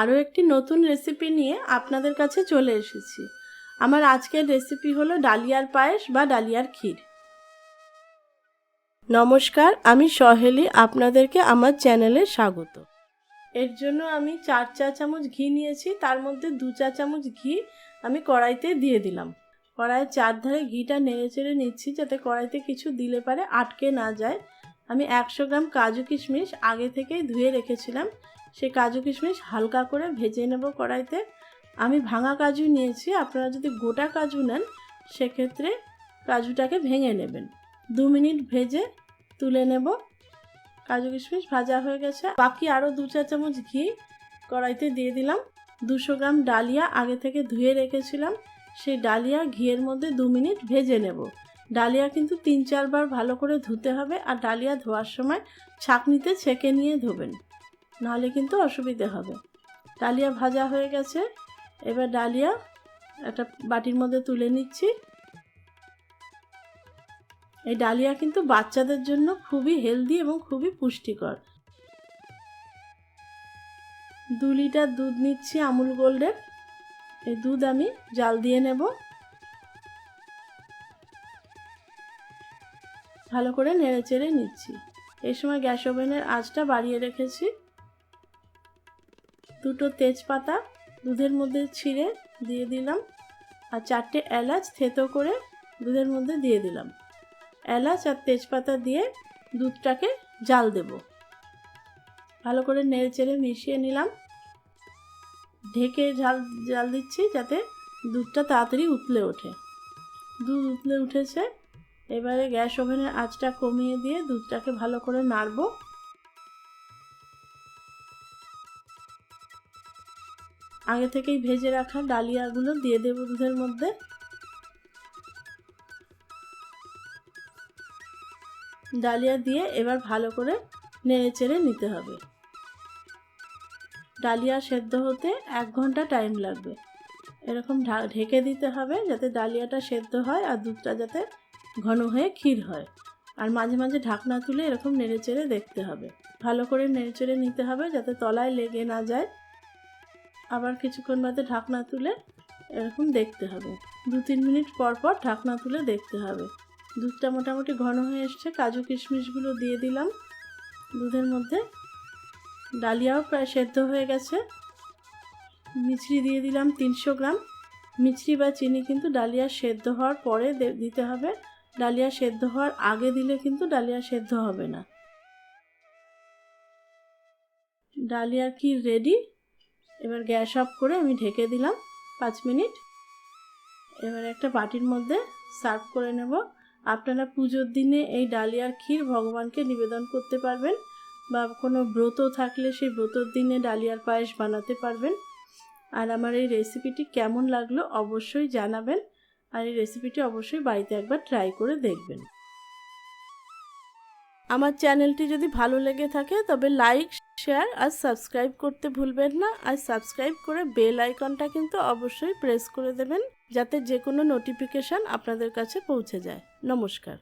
আরও একটি নতুন রেসিপি নিয়ে আপনাদের কাছে চলে এসেছি। আমার আজকের রেসিপি হলো ডালিয়ার পায়েস বা ডালিয়ার ক্ষীর। নমস্কার, আমি সহেলি, আপনাদেরকে আমার চ্যানেলে স্বাগত। এর জন্য আমি চার চা চামচ ঘি নিয়েছি, তার মধ্যে দু চা চামচ ঘি আমি কড়াইতে দিয়ে দিলাম। কড়াইয়ের চারধারে ঘিটা নেড়ে চেড়ে নিচ্ছি যাতে কড়াইতে কিছু দিলে পারে আটকে না যায়। আমি একশো গ্রাম কাজু কিশমিশ আগে থেকেই ধুয়ে রেখেছিলাম। সেই কাজু কিশমিশ হালকা করে ভেজে নেব কড়াইতে। আমি ভাঙা কাজু নিয়েছি, আপনারা যদি গোটা কাজু নেন, সেক্ষেত্রে কাজুটাকে ভেঙে নেবেন। দু মিনিট ভেজে তুলে নেব। কাজু কিশমিশ ভাজা হয়ে গেছে। বাকি আরও দু চা চামচ ঘি কড়াইতে দিয়ে দিলাম। দুশো গ্রাম ডালিয়া আগে থেকে ধুয়ে রেখেছিলাম। সেই ডালিয়া ঘিয়ের মধ্যে দু মিনিট ভেজে নেব। ডালিয়া কিন্তু তিন চারবার ভালো করে ধুতে হবে আর ডালিয়া ধোয়ার সময় ছাঁকনিতে ছেঁকে নিয়ে ধোবেন। নাহলে কিন্তু অসুবিধে হবে। ডালিয়া ভাজা হয়ে গেছে। এবার ডালিয়া একটা বাটির মধ্যে তুলে নিচ্ছি। এই ডালিয়া কিন্তু বাচ্চাদের জন্য খুবই হেলদি এবং খুবই পুষ্টিকর। দু লিটার দুধ নিচ্ছি আমুল গোল্ডের। এই দুধ আমি জাল দিয়ে নেব। ভালো করে নেড়ে চেড়ে নিচ্ছি। এই সময় গ্যাস ওভেনের আঁচটা বাড়িয়ে রেখেছি। দুটো তেজপাতা দুধের মধ্যে ছিঁড়ে দিয়ে দিলাম আর চারটে এলাচ থেতো করে দুধের মধ্যে দিয়ে দিলাম। এলাচ আর তেজপাতা দিয়ে দুধটাকে জাল দেব। ভালো করে নেড়ে চেড়ে মিশিয়ে নিলাম। ঢেকে ঝাল, জাল দিচ্ছি যাতে দুধটা তাড়াতাড়ি উতলে ওঠে। দুধ উতলে উঠেছে। এবারে গ্যাস ওভেনের আঁচটা কমিয়ে দিয়ে দুধটাকে ভালো করে নাড়বো। আগে থেকেই ভেজে রাখা ডালিয়াগুলো দিয়ে দেবো দুধের মধ্যে। ডালিয়া দিয়ে এবার ভালো করে নেড়ে চেড়ে নিতে হবে। ডালিয়া সেদ্ধ হতে এক ঘণ্টা টাইম লাগবে। এরকম ঢেকে দিতে হবে যাতে ডালিয়াটা সেদ্ধ হয় আর দুধটা যাতে ঘন হয়ে ক্ষীর হয়। আর মাঝে মাঝে ঢাকনা তুলে এরকম নেড়ে চেড়ে দেখতে হবে। ভালো করে নেড়ে চেড়ে নিতে হবে যাতে তলায় লেগে না যায়। আবার কিছুক্ষণ বাদে ঢাকনা তুলে এরকম দেখতে হবে। দু তিন মিনিট পর পর ঢাকনা তুলে দেখতে হবে। দুধটা মোটামুটি ঘন হয়ে এসছে। কাজু কিশমিশগুলো দিয়ে দিলাম। দুধের মধ্যে ডালিয়াও প্রায় সেদ্ধ হয়ে গেছে। মিছরি দিয়ে দিলাম তিনশো গ্রাম। মিছরি বা চিনি কিন্তু ডালিয়া সেদ্ধ হওয়ার পরে দিতে হবে। ডালিয়া সেদ্ধ হওয়ার আগে দিলে কিন্তু ডালিয়া সেদ্ধ হবে না। ডালিয়া কি রেডি এবার গ্যাস অফ করে আমি ঢেকে দিলাম পাঁচ মিনিট। এবার একটা বাটির মধ্যে সার্ভ করে নেব। আপনারা পুজোর দিনে এই ডালিয়ার ক্ষীর ভগবানকে নিবেদন করতে পারবেন বা কোনো ব্রত থাকলে সেই ব্রতর দিনে ডালিয়ার পায়েস বানাতে পারবেন। আর আমার এই রেসিপিটি কেমন লাগল অবশ্যই জানাবেন। আর এই রেসিপিটি অবশ্যই বাড়িতে একবার ট্রাই করে দেখবেন। আমার চ্যানেলটি যদি ভালো লেগে থাকে, তবে লাইক শেয়ার আর সাবস্ক্রাইব করতে ভুলবেন না। আর সাবস্ক্রাইব করে বেল আইকনটা কিন্তু অবশ্যই প্রেস করে দেবেন, যাতে যে কোনো নোটিফিকেশান আপনাদের কাছে পৌঁছে যায়। নমস্কার।